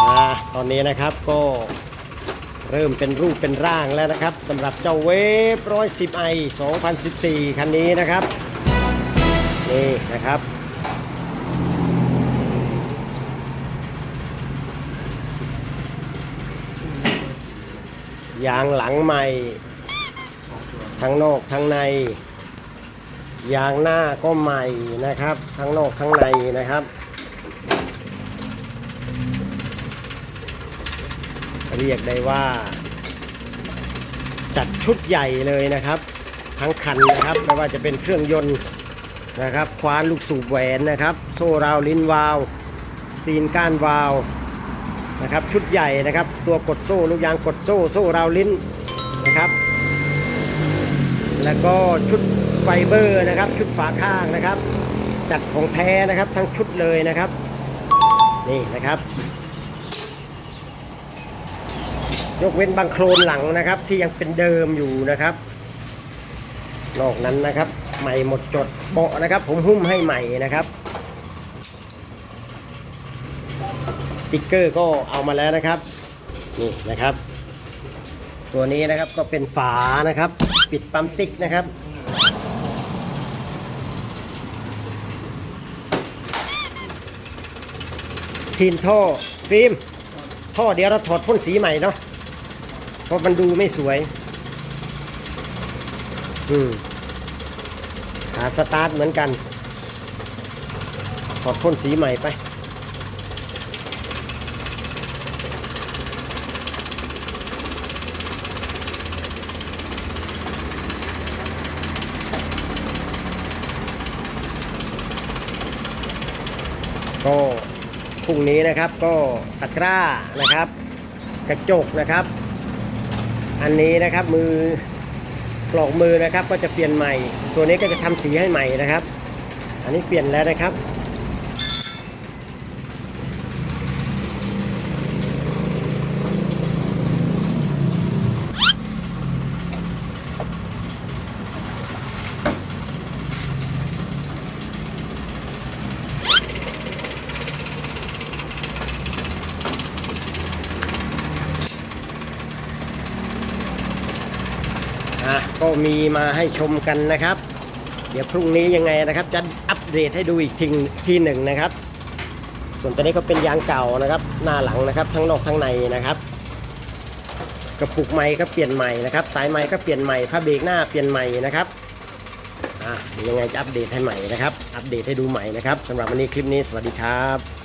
อ่าตอนนี้นะครับก็เริ่มเป็นรูปเป็นร่างแล้วนะครับสำหรับเจ้าเวฟ110ไอ2014 คันนี้นะครับ นี่นะครับ ยางหลังใหม่ ทั้งนอกทั้งใน ยางหน้าก็ใหม่นะครับ ทั้งนอกทั้งในนะครับ เรียกได้ว่า จัดชุดใหญ่เลยนะครับ ทั้งคันนะครับไม่ว่าจะเป็นเครื่องยนต์นะครับ ควานลูกสูบแหวนนะครับ โซ่ราวลิ้นวาล์วซีนก้านวาล์วนะครับ ชุดใหญ่นะครับ ตัวกดโซ่ลูกยางกดโซ่ โซ่ราวลิ้นนะครับ แล้วก็ชุดไฟเบอร์นะครับ ชุดฝาข้างนะครับ จัดของแท้นะครับทั้งชุดเลยนะครับ นี่นะครับ ยกเว้นบางโครนหลังนะครับ ที่ยังเป็นเดิมอยู่นะครับ นอกนั้นนะครับ ใหม่หมดจดเบาะนะครับ ผมหุ้มให้ใหม่นะครับติ๊กเกอร์ก็เอามาแล้วนะครับนี่นะครับ ตัวนี้นะครับก็เป็นฝานะครับ ปิดปั๊มติ๊กนะครับทีนท่อฟิล์มท่อเดี๋ยวเราถอดพ่นสีใหม่เนาะ เพราะมันดูไม่สวย อืมหาสตาร์ทเหมือนกันถอดพ่นสีใหม่ไป ก็พรุ่งนี้นะครับก็ตะกร้านะครับ กระจกนะครับ อันนี้นะครับมือปลอกมือนะครับก็จะเปลี่ยนใหม่ ตัวนี้ก็จะทำสีให้ใหม่นะครับ อันนี้เปลี่ยนแล้วนะครับ ก็มีมาให้ชมกันนะครับ เดี๋ยวพรุ่งนี้ยังไงนะครับ จะอัปเดตให้ดูอีกทีทีหนึ่งนะครับ ส่วนตัวนี้ก็เป็นยางเก่านะครับ หน้าหลังนะครับ ทั้งนอกทั้งในนะครับ กระปุกไม้ก็เปลี่ยนใหม่นะครับ สายไม้ก็เปลี่ยนใหม่ผ้าเบรกหน้าเปลี่ยนใหม่นะครับอะเดี๋ยวยังไงจะอัปเดตให้ใหม่นะครับ อัปเดตให้ดูใหม่นะครับสำหรับวันนี้คลิปนี้สวัสดีครับ